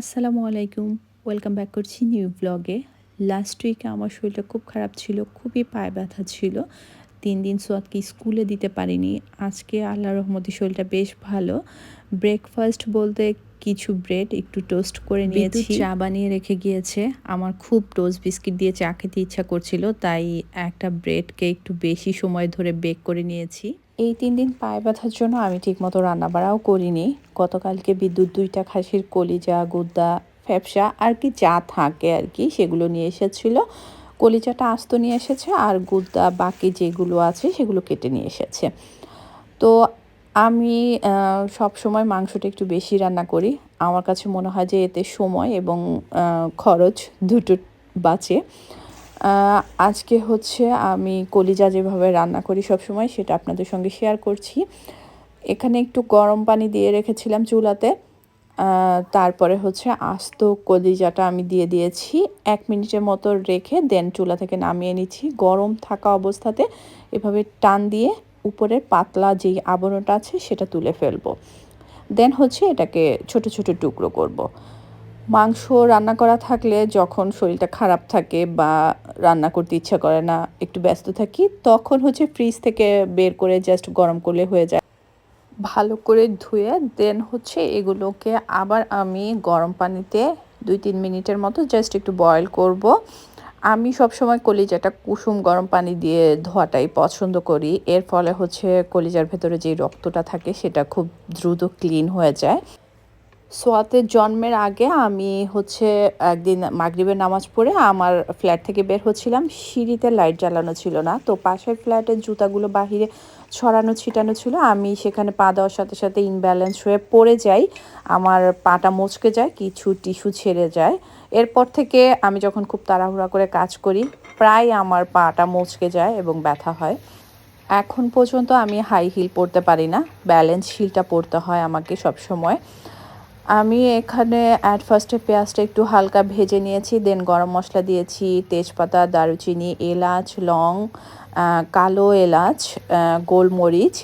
আসসালামু আলাইকুম। Welcome back করছি নিউ ব্লগে লাস্ট উইকে আমার শরীরটা খুব খারাপ ছিল খুবই পায়ে ব্যথা ছিল। তিন দিন সোয়াদকে স্কুলে দিতে পারিনি। আজকে আল্লাহ রহমতি শরীরটা বেশ ভালো। ব্রেকফাস্ট বলতে কিছু ব্রেড একটু টোস্ট করে নিয়েছি। চা বানিয়ে রেখে গিয়েছে। আমার খুব টোস্ট বিস্কিট দিয়ে চা খেতে ইচ্ছা করছিল তাই একটা ব্রেডকে একটু বেশি সময় ধরে বেক করে নিয়েছি। এই তিন দিন পায়ে ব্যথার জন্য আমি ঠিকমতো রান্নাবাড়াও করিনি। গতকালকে বিদ্যুৎ দুইটা খাসির কলিজা, গুদ্দা, ফ্যাপসা আর কি যা থাকে আর কি সেগুলো নিয়ে এসেছিল। কলিজাটা আস্ত নিয়ে এসেছে আর গুদ্দা বাকি যেগুলো আছে সেগুলো কেটে নিয়ে এসেছে। তো আমি সব সময় মাংসটা একটু বেশি রান্না করি। আমার কাছে মনে হয় যে এতে সময় এবং খরচ দুটো বাঁচে। আজকে হচ্ছে আমি কলিজা যেভাবে রান্না করি সব সময় সেটা আপনাদের সঙ্গে শেয়ার করছি। এখানে একটু গরম পানি দিয়ে রেখেছিলাম চুলাতে। তারপরে হচ্ছে আস্ত কলিজাটা আমি দিয়ে দিয়েছি। এক মিনিটের মতো রেখে দেন চুলা থেকে নামিয়ে নিচ্ছি। গরম থাকা অবস্থাতে এভাবে টান দিয়ে উপরের পাতলা যেই আবরণটা আছে সেটা তুলে ফেলব। দেন হচ্ছে এটাকে ছোট ছোট টুকরো করব। মাংস রান্না করা থাকলে যখন শরীরটা খারাপ থাকে বা রান্না করতে ইচ্ছা করে না, একটু ব্যস্ত থাকি, তখন হচ্ছে ফ্রিজ থেকে বের করে জাস্ট গরম করলে হয়ে যায়। ভালো করে ধুয়ে দেন হচ্ছে এগুলোকে আবার আমি গরম পানিতে দুই তিন মিনিটের মতো জাস্ট একটু বয়ল করব। আমি সবসময় কলিজাটা কুসুম গরম পানি দিয়ে ধোয়াটাই পছন্দ করি। এর ফলে হচ্ছে কলিজার ভেতরে যে রক্তটা থাকে সেটা খুব দ্রুত ক্লিন হয়ে যায়। সোয়াতের জন্মের আগে আমি হচ্ছে একদিন মাগরিবের নামাজ পড়ে আমার ফ্ল্যাট থেকে বের হচ্ছিলাম। সিঁড়িতে লাইট জ্বালানো ছিল না, তো পাশের ফ্ল্যাটের জুতাগুলো বাহিরে ছড়ানো, ছিটানো ছিল। আমি সেখানে পা দেওয়ার সাথে সাথে ইনব্যালেন্স হয়ে পড়ে যাই, আমার পাটা মচকে যায়, কিছু টিস্যু ছেড়ে যায়। এরপর থেকে আমি যখন খুব তাড়াহুড়া করে কাজ করি, প্রায় আমার পাটা মচকে যায় এবং ব্যথা হয়। এখন পর্যন্ত আমি হাই হিল পরতে পারি না ব্যালেন্স হিলটা পরতে হয় আমাকে সব সময়। আমি এখানে অ্যাট ফার্স্টে পেঁয়াজটা একটু হালকা ভেজে নিয়েছি দেন গরম মশলা দিয়েছি, তেজপাতা, দারুচিনি, এলাচ, লং কালো এলাচ গোলমরিচ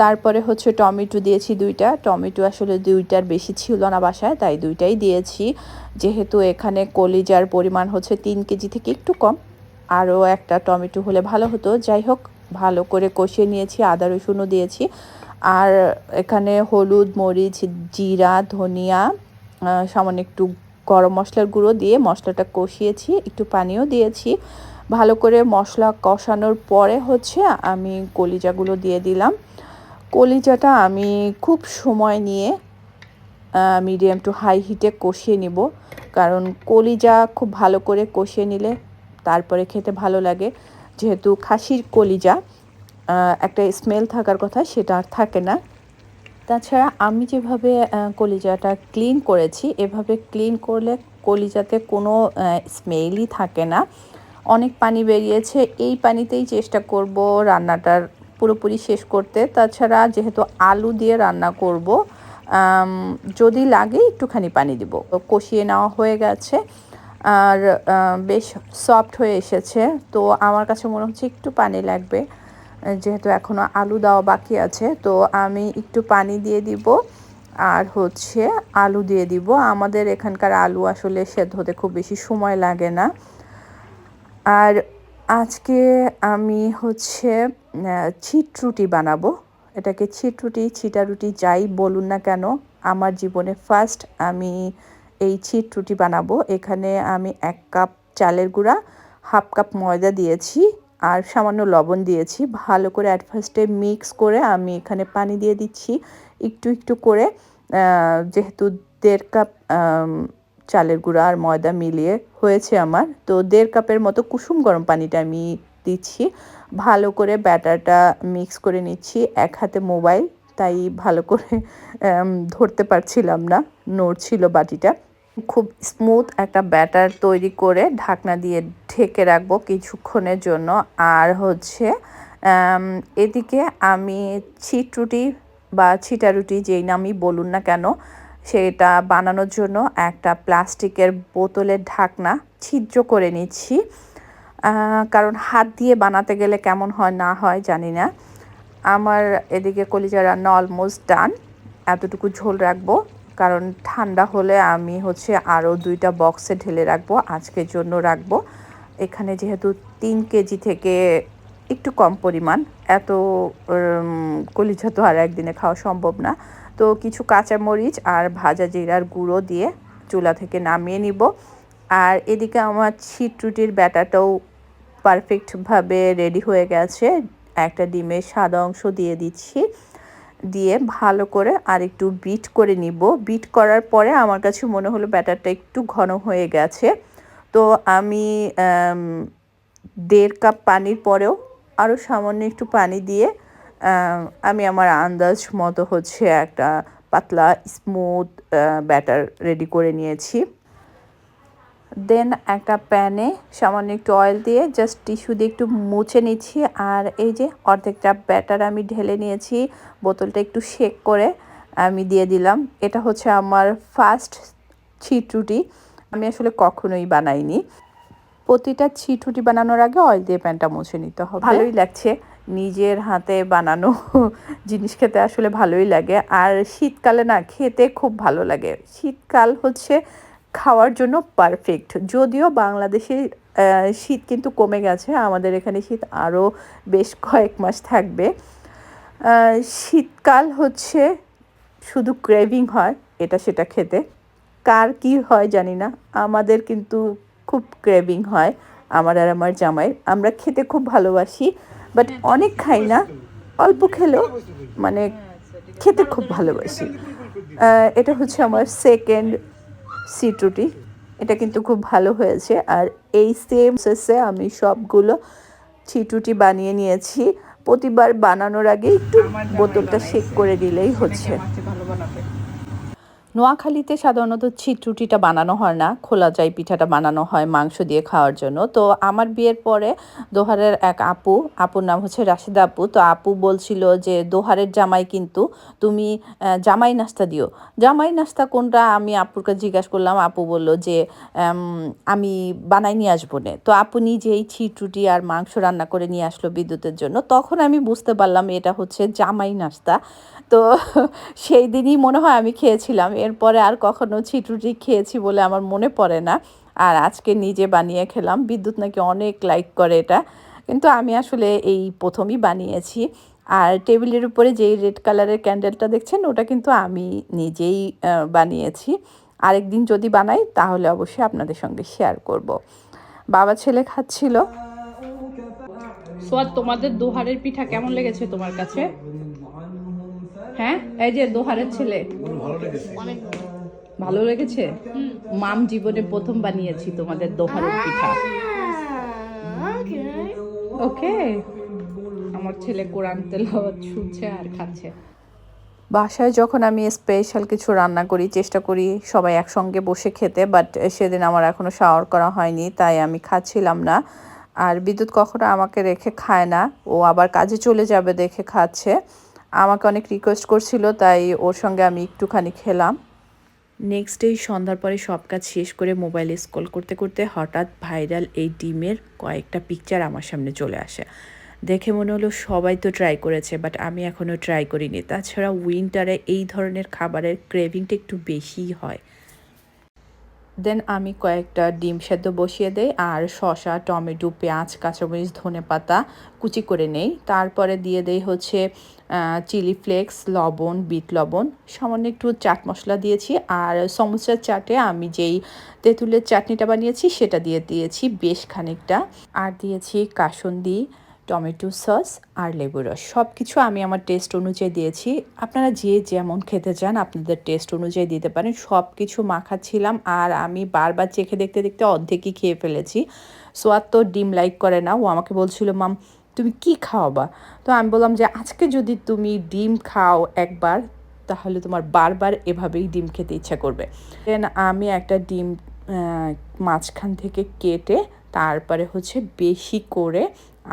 তারপরে হচ্ছে টমেটো দিয়েছি দুইটা। টমেটো আসলে দুইটার বেশি ছিল না বাসায়, তাই দুইটাই দিয়েছি। যেহেতু এখানে কলিজার পরিমাণ হচ্ছে তিন কেজি থেকে একটু কম, আরও একটা টমেটো হলে ভালো হতো। যাই হোক, ভালো করে কষিয়ে নিয়েছি, আদা রসুনও দিয়েছি। আর এখানে হলুদ, মরিচ, জিরা, ধনিয়া সামান্য একটু গরম মশলার গুঁড়ো দিয়ে মশলাটা কষিয়েছি, একটু পানিও দিয়েছি। ভালো করে মশলা কষানোর পরে হচ্ছে আমি কলিজাগুলো দিয়ে দিলাম। কলিজাটা আমি খুব সময় নিয়ে মিডিয়াম টু হাই হিটে কষিয়ে নিব। কারণ কলিজা খুব ভালো করে কষিয়ে নিলে তারপরে খেতে ভালো লাগে। যেহেতু খাসির কলিজা একটা স্মেল থাকার কথা, সেটা আর থাকে না। তাছাড়া আমি যেভাবে কলিজাটা ক্লিন করেছি, এভাবে ক্লিন করলে কলিজাতে কোনো স্মেলই থাকে না। অনেক পানি বেরিয়েছে, এই পানিতেই চেষ্টা করব রান্নাটার পুরোপুরি শেষ করতে। তাছাড়া যেহেতু আলু দিয়ে রান্না করব যদি লাগে একটুখানি পানি দিব। কষিয়ে নেওয়া হয়ে গেছে, আর বেশ সফট হয়ে এসেছে। তো আমার কাছে মনে হচ্ছে একটু পানি লাগবে। যেহেতু এখনও আলু দেওয়া বাকি আছে, তো আমি একটু পানি দিয়ে দিব আর হচ্ছে আলু দিয়ে দিব। আমাদের এখানকার আলু আসলে সেদ্ধ হতে খুব বেশি সময় লাগে না। আর আজকে আমি হচ্ছে ছিট রুটি বানাবো। এটাকে ছিট রুটি ছিটা রুটি যাই বলুন না কেন, আমার জীবনে ফার্স্ট আমি এই ছিট রুটি বানাবো। এখানে আমি এক কাপ চালের গুঁড়া হাফ কাপ ময়দা দিয়েছি। আর সামান্য লবণ দিয়েছি। ভালো করে অ্যাট ফার্স্টে মিক্স করে আমি এখানে পানি দিয়ে দিচ্ছি। একটু একটু করে যেহেতু দেড় কাপ চালের গুঁড়া আর ময়দা মিলিয়ে হয়েছে আমার, তো দেড় কাপের মতো কুসুম গরম পানিটা আমি দিচ্ছি। ভালো করে ব্যাটারটা মিক্স করে নিচ্ছি, এক হাতে মোবাইল, তাই ভালো করে ধরতে পারছিলাম না, নড়ছিল বাটিটা। খুব স্মুথ একটা ব্যাটার তৈরি করে ঢাকনা দিয়ে ঢেকে রাখব কিছুক্ষণের জন্য। আর হচ্ছে এদিকে আমি ছিট রুটি বা ছিটা রুটি যেই নামই বলুন না কেন, সেটা বানানোর জন্য একটা প্লাস্টিকের বোতলের ঢাকনা ছিদ্র করে নিচ্ছি। কারণ হাত দিয়ে বানাতে গেলে কেমন হয় না হয় জানি না। আমার এদিকে কলিজা রান্না অলমোস্ট ডান এতটুকু ঝোল রাখব, কারণ ঠান্ডা হলে আমি হচ্ছে আরও দুইটা বক্সে ঢেলে রাখব। আজকের জন্য রাখব। এখানে যেহেতু তিন কেজি থেকে একটু কম পরিমাণ, এত কলিজা তো আর একদিনে খাওয়া সম্ভব না। তো কিছু কাঁচামরিচ আর ভাজা জিরার গুঁড়ো দিয়ে চুলা থেকে নামিয়ে নিব। আর এদিকে আমার ছিটরুটির ব্যাটাটাও পারফেক্টভাবে রেডি হয়ে গেছে। একটা ডিমের সাদা অংশ দিয়ে দিচ্ছি। দিয়ে ভালো করে আর একটু বিট করে নিব। বিট করার পরে আমার কাছে মনে হলো ব্যাটারটা একটু ঘন হয়ে গেছে। তো আমি দেড় কাপ পানির পরেও আরও সামান্য একটু পানি দিয়ে আমি আমার আন্দাজ মতো হচ্ছে একটা পাতলা স্মুথ ব্যাটার রেডি করে নিয়েছি। দেন একটা প্যানে সামান্য একটু অয়েল দিয়ে জাস্ট টিস্যু দিয়ে একটু মুছে নিচ্ছি। আর এই যে অর্ধেকটা ব্যাটার আমি ঢেলে নিয়েছি, বোতলটা একটু শেক করে আমি দিয়ে দিলাম। এটা হচ্ছে আমার ফার্স্ট ছিটরুটি। আমি আসলে কখনোই বানাইনি। প্রতিটা ছিটুটি বানানোর আগে অয়েল দিয়ে প্যানটা মুছে নিতে হবে। ভালোই লাগছে নিজের হাতে বানানো জিনিস খেতে আসলে ভালোই লাগে। আর শীতকালে না খেতে খুব ভালো লাগে। শীতকাল হচ্ছে খাওয়ার জন্য পারফেক্ট যদিও বাংলাদেশে শীত কিন্তু কমে গেছে। আমাদের এখানে শীত আরও বেশ কয়েক মাস থাকবে। শীতকাল হচ্ছে শুধু ক্রেভিং হয়, এটা সেটা খেতে। কার কি হয় জানি না। আমাদের কিন্তু খুব ক্রেভিং হয় আমার আর আমার জামাই আমরা খেতে খুব ভালোবাসি বাট অনেক খাই না, অল্প খেলেও মানে খেতে খুব ভালোবাসি। এটা হচ্ছে আমার সেকেন্ড সিটরুটি। এটা কিন্তু খুব ভালো হয়েছে। আর এই সেম সেসে আমি সবগুলো ছিটুটি বানিয়ে নিয়েছি। প্রতিবার বানানোর আগে একটু বোতলটা শেক করে দিলেই হচ্ছে। নোয়াখালীতে সাধারণত ছিটরুটিটা বানানো হয় না, খোলা যাই পিঠাটা বানানো হয় মাংস দিয়ে খাওয়ার জন্য। তো আমার বিয়ের পরে দোহারের এক আপু, আপুর নাম হচ্ছে রাশিদা আপু, তো আপু বলছিল যে, দোহারের জামাই কিন্তু তুমি জামাই নাস্তা দিও। জামাই নাস্তা কোনটা? আমি আপুরকে জিজ্ঞাসা করলাম, আপু বলল যে আমি বানাই নিয়ে আসব নে। তো আপু নিজেই ছিটরুটি আর মাংস রান্না করে নিয়ে আসলো বিদ্যুতের জন্য। তখন আমি বুঝতে পারলাম এটা হচ্ছে জামাই নাস্তা। তো সেই দিনই মনে হয় আমি খেয়েছিলাম। এরপরে আর কখনো ছিটরুটি খেয়েছি বলে আমার মনে পড়ে না। আর আজকে নিজে বানিয়ে খেলাম। বিদ্যুৎ নাকি অনেক লাইক করে এটা। কিন্তু আমি আসলে এই প্রথমই বানিয়েছি। আর টেবিলের উপরে যেই রেড কালারের ক্যান্ডেলটা দেখছেন, ওটা কিন্তু আমি নিজেই বানিয়েছি। আরেকদিন যদি বানাই, তাহলে অবশ্যই আপনাদের সঙ্গে শেয়ার করব। বাবা ছেলে খাচ্ছিল। তোমাদের দোহারের পিঠা কেমন লেগেছে তোমার কাছে? হ্যাঁ? এই যে দোহারের ছেলে। ভালো লেগেছে। মাম জীবনে প্রথম বানিয়েছি তোমাদের দোহারের পিঠা। ওকে। আমার ছেলে কোরআন তেলাওয়াত শুনছে আর খাচ্ছে। বাসায় যখন আমি স্পেশাল কিছু রান্না করি চেষ্টা করি সবাই একসঙ্গে বসে খেতে বাট সেদিন আমার এখনও শাওয়ার করা হয়নি তাই আমি খাচ্ছিলাম না। আর বিদ্যুৎ কখনো আমাকে রেখে খায় না ও আবার কাজে চলে যাবে দেখে খাচ্ছে। আমাকে অনেক রিকোয়েস্ট করছিল, তাই ওর সঙ্গে আমি একটুখানি খেলাম। নেক্সট ডে সন্ধ্যার পরে সব কাজ শেষ করে মোবাইলে স্ক্রল করতে করতে হঠাৎ ভাইরাল এই ডিমের কয়েকটা পিকচার আমার সামনে চলে আসে। দেখে মনে হলো সবাই তো ট্রাই করেছে বাট আমি এখনও ট্রাই করিনি। তাছাড়া উইন্টারে এই ধরনের খাবারের ক্রেভিংটা একটু বেশিই হয়। দেন আমি কয়েকটা ডিম সেদ্ধ বসিয়ে দেই আর শসা, টমেটো, পেঁয়াজ, কাঁচামরিচ, ধনে পাতা কুচি করে নেই। তারপরে দিয়ে দেই হচ্ছে চিলি ফ্লেক্স, লবণ, বিট লবণ। সামান্য একটু চাট মশলা দিয়েছি আর সমুচার চাটে আমি যেই তেঁতুলের চাটনিটা বানিয়েছি সেটা দিয়ে দিয়েছি বেশ খানিকটা। আর দিয়েছি কাসন্দি টমেটো সস আর লেবু রস। সব কিছু আমি আমার টেস্ট অনুযায়ী দিয়েছি। আপনারা যে যেমন খেতে চান, আপনাদের টেস্ট অনুযায়ী দিতে পারেন। সব কিছু মাখাচ্ছিলাম আর আমি বারবার চেখে দেখতে দেখতে অর্ধেকই খেয়ে ফেলেছি। সোয়াদ তো ডিম লাইক করে না। ও আমাকে বলছিল, মাম, তুমি কি খাওয়াবা তো আমি বললাম যে, আজকে যদি তুমি ডিম খাও একবার, তাহলে তোমার বারবার এভাবেই ডিম খেতে ইচ্ছা করবে। দেন আমি একটা ডিম মাঝখান থেকে কেটে তারপরে হচ্ছে বেশি করে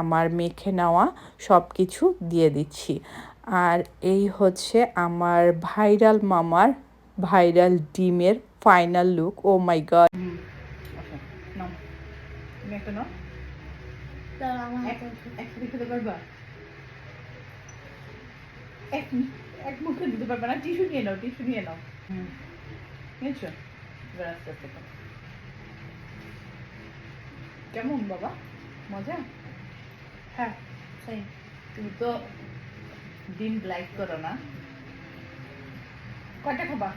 আমার মেখে নেওয়া সব কিছু দিয়ে দিচ্ছি। আর এই হচ্ছে আমার ভাইরাল মামার ভাইরাল ডিমের final look. Oh my god. পারবা? এক মুখে দিতে পারবা না? টিস্যু নিয়ে নাও টিস্যু নিয়ে নাও। হুম। নিয়েছো? আস্তে আস্তে। কেমন বাবা? মজা? হ্যাঁ সেই তুমি তো ডিম লাইক করো না। কয়টা খাবা?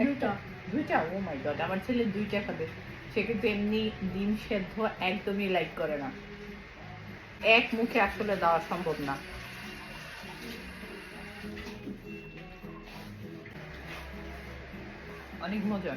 একটা দুইটা? ও মাই গড আমার ছেলে দুইটা খাবে। সে কিন্তু এমনি ডিম সেদ্ধ একদমই লাইক করে না। এক মুখে আসলে দেওয়া সম্ভব না। অনেক মজা।